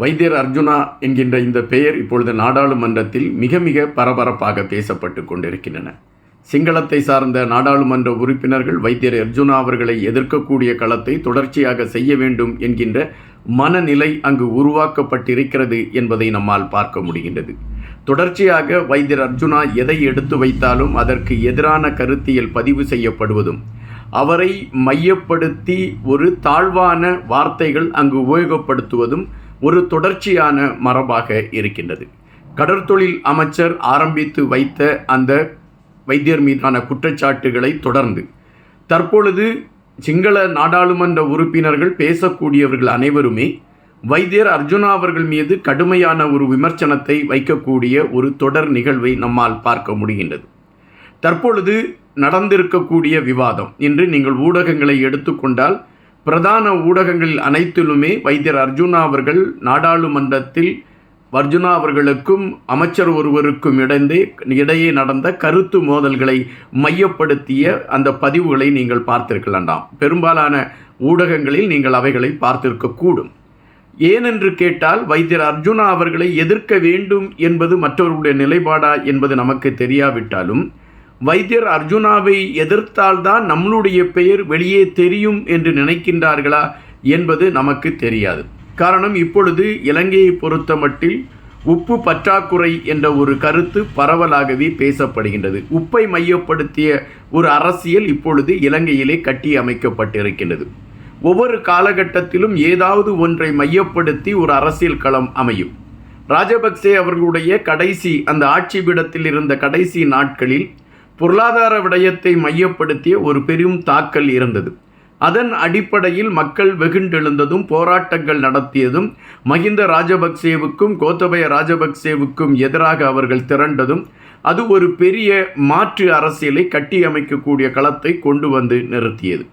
வைத்தியர் அர்ஜுனா என்கின்ற இந்த பெயர் இப்பொழுது நாடாளுமன்றத்தில் மிக மிக பரபரப்பாக பேசப்பட்டு கொண்டிருக்கின்றன. சிங்களத்தை சார்ந்த நாடாளுமன்ற உறுப்பினர்கள் வைத்தியர் அர்ஜுனா அவர்களை எதிர்க்கக்கூடிய களத்தை தொடர்ச்சியாக செய்ய வேண்டும் என்கின்ற மனநிலை அங்கு உருவாக்கப்பட்டிருக்கிறது என்பதை நம்மால் பார்க்க முடிகின்றது. தொடர்ச்சியாக வைத்தியர் அர்ஜுனா எதை எடுத்து வைத்தாலும் அதற்கு எதிரான கருத்தியல் பதிவு செய்யப்படுவதும் அவரை மையப்படுத்தி ஒரு தாழ்வான வார்த்தைகள் அங்கு உபயோகப்படுத்துவதும் ஒரு தொடர்ச்சியான மரபாக இருக்கின்றது. கடற்தொழில் அமைச்சர் ஆரம்பித்து வைத்த அந்த வைத்தியர் மீதான குற்றச்சாட்டுகளை தொடர்ந்து தற்பொழுது சிங்கள நாடாளுமன்ற உறுப்பினர்கள் பேசக்கூடியவர்கள் அனைவருமே வைத்தியர் அர்ஜுனா அவர்கள் மீது கடுமையான ஒரு விமர்சனத்தை வைக்கக்கூடிய ஒரு தொடர் நிகழ்வை நம்மால் பார்க்க முடிகின்றது. தற்பொழுது நடந்திருக்கக்கூடிய விவாதம் இன்று நீங்கள் ஊடகங்களை எடுத்துக்கொண்டால் பிரதான ஊடகங்கள் அனைத்திலுமே வைத்தியர் அர்ஜுனா அவர்கள் நாடாளுமன்றத்தில் அர்ஜுனா அவர்களுக்கும் அமைச்சர் ஒருவருக்கும் இடந்தே இடையே நடந்த கருத்து மோதல்களை மையப்படுத்திய அந்த பதிவுகளை நீங்கள் பார்த்திருக்கலாண்டாம் பெரும்பாலான ஊடகங்களில் நீங்கள் அவைகளை பார்த்திருக்கக்கூடும் ஏனென்று கேட்டால் வைத்தியர் அர்ஜுனா அவர்களை எதிர்க்க வேண்டும் என்பது மற்றவர்களுடைய நிலைப்பாடா என்பது நமக்கு தெரியாவிட்டாலும் வைத்தியர் அர்ஜுனாவை எதிர்த்தால்தான் நம்மளுடைய பெயர் வெளியே தெரியும் என்று நினைக்கின்றார்களா என்பது நமக்கு தெரியாது. காரணம் இப்பொழுது இலங்கையை பொறுத்த மட்டில் உப்பு பற்றாக்குறை என்ற ஒரு கருத்து பரவலாகவே பேசப்படுகின்றது. உப்பை மையப்படுத்திய ஒரு அரசியல் இப்பொழுது இலங்கையிலே கட்டி அமைக்கப்பட்டிருக்கின்றது. ஒவ்வொரு காலகட்டத்திலும் ஏதாவது ஒன்றை மையப்படுத்தி ஒரு அரசியல் களம் அமையும். ராஜபக்சே அவர்களுடைய கடைசி அந்த ஆட்சி பீடத்தில் இருந்த கடைசி நாட்களில் பொருளாதார விடயத்தை மையப்படுத்திய ஒரு பெரும் தாக்கல் இருந்தது. அதன் அடிப்படையில் மக்கள் வெகுண்டெழுந்ததும் போராட்டங்கள் நடத்தியதும் மஹிந்த ராஜபக்சேவுக்கும் கோத்தபய ராஜபக்சேவுக்கும் எதிராக அவர்கள் திரண்டதும் அது ஒரு பெரிய மாற்று அரசியலை கட்டியமைக்கக்கூடிய களத்தை கொண்டு வந்து நிறுத்தியது.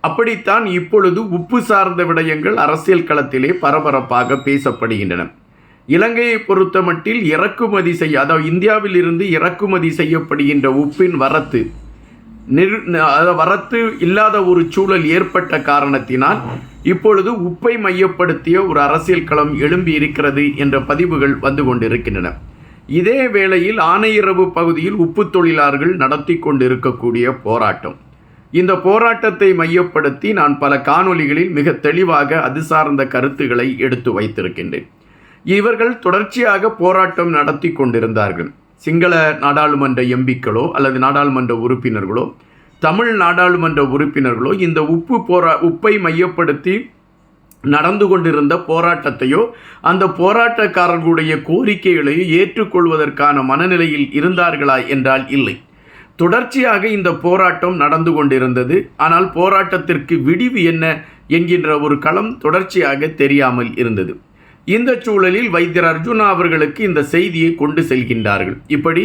அப்படித்தான் இப்பொழுது உப்பு சார்ந்த விடயங்கள் அரசியல் களத்திலே பரபரப்பாக பேசப்படுகின்றன. இலங்கையை பொறுத்தமட்டில் இறக்குமதி செய்ய அதாவது இந்தியாவில் இருந்து இறக்குமதி செய்யப்படுகின்ற உப்பின் வரத்து நிறு வரத்து இல்லாத ஒரு சூழல் ஏற்பட்ட காரணத்தினால் இப்பொழுது உப்பை மையப்படுத்திய ஒரு அரசியல் களம் எழும்பி இருக்கிறது என்ற பதிவுகள் வந்து கொண்டிருக்கின்றன. இதே வேளையில் ஆனையிறவு பகுதியில் உப்பு தொழிலாளர்கள் நடத்தி கொண்டிருக்கக்கூடிய போராட்டம். இந்த போராட்டத்தை மையப்படுத்தி நான் பல காணொளிகளில் மிக தெளிவாக அது சார்ந்த கருத்துக்களை எடுத்து வைத்திருக்கின்றேன். இவர்கள் தொடர்ச்சியாக போராட்டம் நடத்தி கொண்டிருந்தார்கள். சிங்கள நாடாளுமன்ற எம்பிக்களோ அல்லது நாடாளுமன்ற உறுப்பினர்களோ தமிழ் நாடாளுமன்ற உறுப்பினர்களோ இந்த உப்பு போரா உப்பை மையப்படுத்தி நடந்து கொண்டிருந்த போராட்டத்தையோ அந்த போராட்டக்காரர்களுடைய கோரிக்கைகளையோ ஏற்றுக்கொள்வதற்கான மனநிலையில் இருந்தார்களா என்றால் இல்லை. தொடர்ச்சியாக இந்த போராட்டம் நடந்து கொண்டிருந்தது. ஆனால் போராட்டத்திற்கு விடிவு என்ன என்கின்ற ஒரு களம் தொடர்ச்சியாக தெரியாமல் இருந்தது. இந்த சூழலில் வைத்தியர் அர்ஜுனா அவர்களுக்கு இந்த செய்தியை கொண்டு செல்கின்றார்கள். இப்படி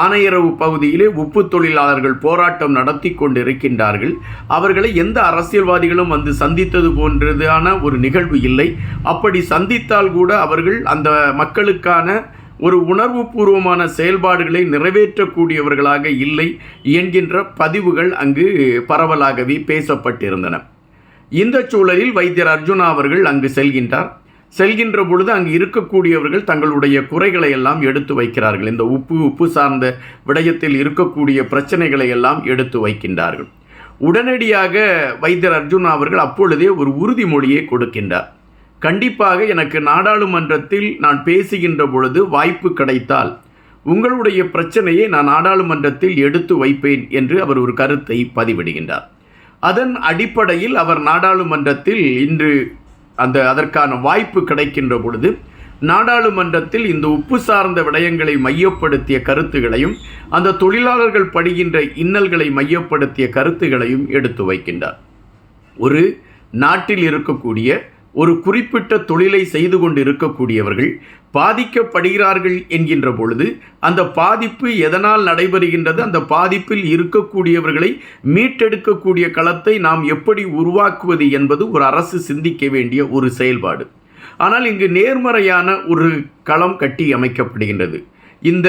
ஆனையரவு பகுதியிலே உப்பு தொழிலாளர்கள் போராட்டம் நடத்தி கொண்டிருக்கின்றார்கள். அவர்களை எந்த அரசியல்வாதிகளும் வந்து சந்தித்தது போன்றதான ஒரு நிகழ்வு இல்லை. அப்படி சந்தித்தால் கூட அவர்கள் அந்த மக்களுக்கான ஒரு உணர்வு பூர்வமான செயல்பாடுகளை நிறைவேற்றக்கூடியவர்களாக இல்லை என்கின்ற பதிவுகள் அங்கு பரவலாகவே பேசப்பட்டிருந்தன. இந்த சூழலில் வைத்தியர் அர்ஜுனா அவர்கள் அங்கு செல்கின்றார். செல்கின்ற பொழுது அங்கு இருக்கக்கூடியவர்கள் தங்களுடைய குறைகளை எல்லாம் எடுத்து வைக்கிறார்கள். இந்த உப்பு உப்பு சார்ந்த விடயத்தில் இருக்கக்கூடிய பிரச்சனைகளை எல்லாம் எடுத்து வைக்கின்றார்கள். உடனடியாக வைத்தியர் அர்ஜுனா அவர்கள் அப்பொழுதே ஒரு உறுதிமொழியை கொடுக்கின்றார். கண்டிப்பாக எனக்கு நாடாளுமன்றத்தில் நான் பேசுகின்ற பொழுது வாய்ப்பு கிடைத்தால் உங்களுடைய பிரச்சனையை நான் நாடாளுமன்றத்தில் எடுத்து வைப்பேன் என்று அவர் ஒரு கருத்தை பதிவிடுகின்றார். அதன் அடிப்படையில் அவர் நாடாளுமன்றத்தில் இன்று அந்த அதற்கான வாய்ப்பு கிடைக்கின்ற பொழுது நாடாளுமன்றத்தில் இந்த உப்பு சார்ந்த விடயங்களை மையப்படுத்திய கருத்துகளையும் அந்த தொழிலாளர்கள் படுகின்ற இன்னல்களை மையப்படுத்திய கருத்துகளையும் எடுத்து வைக்கின்றார். ஒரு நாட்டில் இருக்கக்கூடிய ஒரு குறிப்பிட்ட தொழிலை செய்து கொண்டு இருக்கக்கூடியவர்கள் பாதிக்கப்படுகிறார்கள் என்கின்ற பொழுது அந்த பாதிப்பு எதனால் நடைபெறுகின்றது அந்த பாதிப்பில் இருக்கக்கூடியவர்களை மீட்டெடுக்கக்கூடிய களத்தை நாம் எப்படி உருவாக்குவது என்பது ஒரு அரசு சிந்திக்க வேண்டிய ஒரு செயல்பாடு. ஆனால் இங்கு நேர்மறையான ஒரு களம் கட்டி அமைக்கப்படுகின்றது. இந்த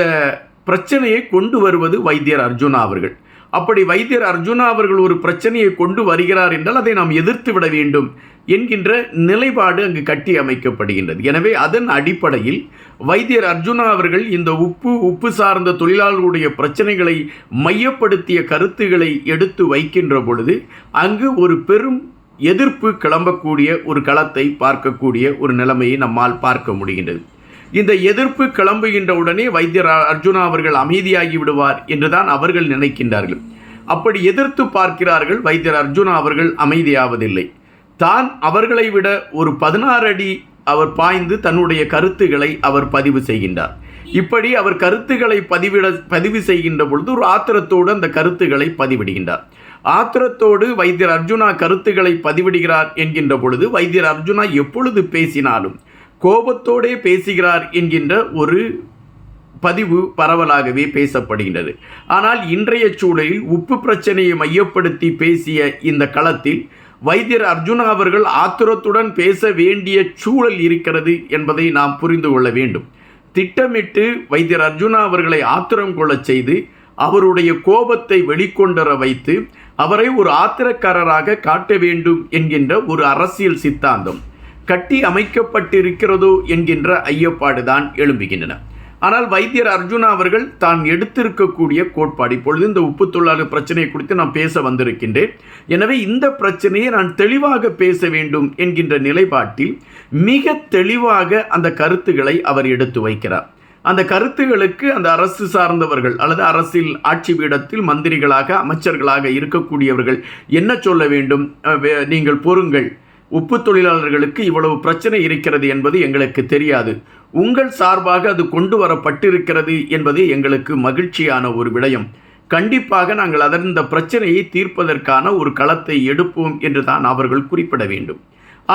பிரச்சனையை கொண்டு வருவது வைத்தியர் அர்ஜுனா அவர்கள். அப்படி வைத்தியர் அர்ஜுனா அவர்கள் ஒரு பிரச்சனையை கொண்டு வருகிறார் என்றால் அதை நாம் எதிர்த்து விட வேண்டும் என்கின்ற நிலைப்பாடு அங்கு கட்டி அமைக்கப்படுகின்றது. எனவே அதன் அடிப்படையில் வைத்தியர் அர்ஜுனா அவர்கள் இந்த உப்பு உப்பு சார்ந்த தொழிலாளர்களுடைய பிரச்சனைகளை மையப்படுத்திய கருத்துக்களை எடுத்து வைக்கின்ற பொழுது அங்கு ஒரு பெரும் எதிர்ப்பு கிளம்பக்கூடிய ஒரு களத்தை பார்க்கக்கூடிய ஒரு நிலைமையை நம்மால் பார்க்க முடிகின்றது. இந்த எதிர்ப்பு கிளம்புகின்ற உடனே வைத்தியர் அர்ஜுனா அவர்கள் அமைதியாகி விடுவார் என்றுதான் அவர்கள் நினைக்கின்றார்கள். அப்படி எதிர்த்து பார்க்கிறார்கள் வைத்தியர் அர்ஜுனா அவர்கள் அமைதியாவதில்லை. தான் அவர்களை விட ஒரு பதினாறு அடி அவர் பாய்ந்து தன்னுடைய கருத்துக்களை அவர் பதிவு செய்கின்றார். இப்படி அவர் கருத்துக்களை பதிவிட பதிவு செய்கின்ற பொழுது ஒரு ஆத்திரத்தோடு அந்த கருத்துக்களை பதிவிடுகின்றார். ஆத்திரத்தோடு வைத்தியர் அர்ஜுனா கருத்துக்களை பதிவிடுகிறார் என்கின்ற பொழுது வைத்தியர் அர்ஜுனா எப்பொழுது பேசினாலும் கோபத்தோடே பேசுகிறார் என்கின்ற ஒரு பதிவு பரவலாகவே பேசப்படுகின்றது. ஆனால் இன்றைய சூழலில் உப்பு பிரச்சனையை மையப்படுத்தி பேசிய இந்த களத்தில் வைத்தியர் அர்ஜுனா அவர்கள் ஆத்திரத்துடன் பேச வேண்டிய சூழல் இருக்கிறது என்பதை நாம் புரிந்து கொள்ள வேண்டும். திட்டமிட்டு வைத்தியர் அர்ஜுனா அவர்களை ஆத்திரம் கொள்ளச் செய்து அவருடைய கோபத்தை வெளிக்கொண்டர வைத்து அவரை ஒரு ஆத்திரக்காரராக காட்ட வேண்டும் என்கின்ற ஒரு அரசியல் சித்தாந்தம். கட்டி அமைக்கப்பட்டிருக்கிறதோ என்கின்ற ஐயப்பாடுதான் எழும்புகின்றன. ஆனால் வைத்தியர் அர்ஜுனா அவர்கள் தான் எடுத்திருக்கக்கூடிய கோட்பாடு. இப்பொழுது இந்த உப்பு தொழிலாளர் பிரச்சனையை குறித்து நான் பேச வந்திருக்கின்றேன். எனவே இந்த பிரச்சனையை நான் தெளிவாக பேச வேண்டும் என்கின்ற நிலைப்பாட்டில் மிக தெளிவாக அந்த கருத்துக்களை அவர் எடுத்து வைக்கிறார். அந்த கருத்துகளுக்கு அந்த அரசு சார்ந்தவர்கள் அல்லது அரசில் ஆட்சி பீடத்தில் மந்திரிகளாக அமைச்சர்களாக இருக்கக்கூடியவர்கள் என்ன சொல்ல வேண்டும்? நீங்கள் பொறுங்கள். உப்பு தொழிலாளர்களுக்கு இவ்வளவு பிரச்சனை இருக்கிறது என்பது எங்களுக்கு தெரியாது. உங்கள் சார்பாக அது கொண்டு வரப்பட்டிருக்கிறது என்பது எங்களுக்கு மகிழ்ச்சியான ஒரு விடயம். கண்டிப்பாக நாங்கள் அதன் இந்த பிரச்சனையை தீர்ப்பதற்கான ஒரு களத்தை எடுப்போம் என்று தான் அவர்கள் குறிப்பிட வேண்டும்.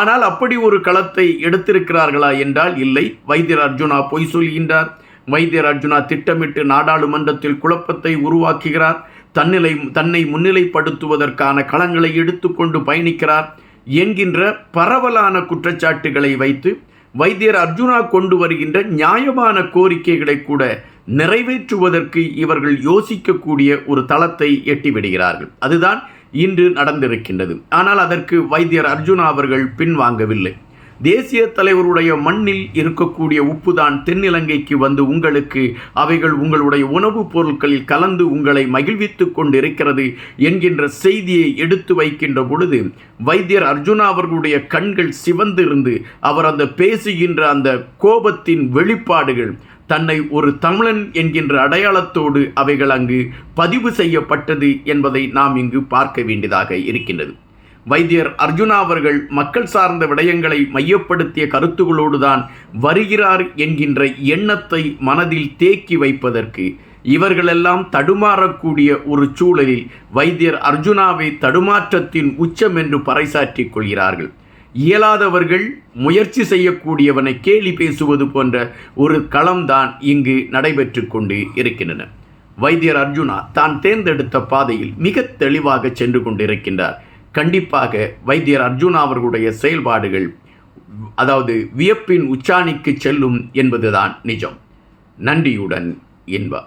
ஆனால் அப்படி ஒரு களத்தை எடுத்திருக்கிறார்களா என்றால் இல்லை. வைத்தியர் அர்ஜுனா பொய் சொல்கின்றார். வைத்தியர் அர்ஜுனா திட்டமிட்டு நாடாளுமன்றத்தில் குழப்பத்தை உருவாக்குகிறார். தன்னிலை தன்னை முன்னிலைப்படுத்துவதற்கான களங்களை எடுத்துக்கொண்டு பயணிக்கிறார். என்கின்ற பரவலான குற்றச்சாட்டுகளை வைத்து வைத்தியர் அர்ஜுனா கொண்டு வருகின்ற நியாயமான கோரிக்கைகளை கூட நிறைவேற்றுவதற்கு இவர்கள் யோசிக்கக்கூடிய ஒரு தளத்தை எட்டிவிடுகிறார்கள். அதுதான் இன்று நடந்திருக்கின்றது. ஆனால் அதற்கு வைத்தியர் அர்ஜுனா அவர்கள் பின்வாங்கவில்லை. தேசிய தலைவருடைய மண்ணில் இருக்கக்கூடிய உப்புதான் தென்னிலங்கைக்கு வந்து உங்களுக்கு அவைகள் உங்களுடைய உணவுப் பொருட்களில் கலந்து உங்களை மகிழ்வித்துக் கொண்டிருக்கிறது என்கின்ற செய்தியை எடுத்து வைக்கின்ற பொழுது வைத்தியர் அர்ஜுனா அவர்களுடைய கண்கள் சிவந்திருந்து அவர் அந்த பேசுகின்ற அந்த கோபத்தின் வெளிப்பாடுகள் தன்னை ஒரு தமிழன் என்கின்ற அடையாளத்தோடு அவைகள் அங்கு பதிவு செய்யப்பட்டது என்பதை நாம் இங்கு பார்க்க வேண்டியதாக இருக்கின்றது. வைத்தியர் அர்ஜுனா அவர்கள் மக்கள் சார்ந்த விடயங்களை மையப்படுத்திய கருத்துகளோடு தான் வருகிறார் என்கின்ற எண்ணத்தை மனதில் தேக்கி வைப்பதற்கு. இவர்களெல்லாம் தடுமாறக்கூடிய ஒரு சூழலில் வைத்தியர் அர்ஜுனாவை தடுமாற்றத்தின் உச்சம் என்று பறைசாற்றிக் கொள்கிறார்கள். இயலாதவர்கள் முயற்சி செய்யக்கூடியவனை கேலி பேசுவது போன்ற ஒரு களம்தான் இங்கு நடைபெற்று கொண்டு இருக்கின்றன. வைத்தியர் அர்ஜுனா தான் தேர்ந்தெடுத்த பாதையில் மிக தெளிவாக சென்று கொண்டிருக்கின்றார். கண்டிப்பாக வைத்தியர் அர்ஜுனா அவர்களுடைய செயல்பாடுகள் அதாவது வியப்பின் உச்சாணிக்கு செல்லும் என்பதுதான் நிஜம். நன்றியுடன் இன்பா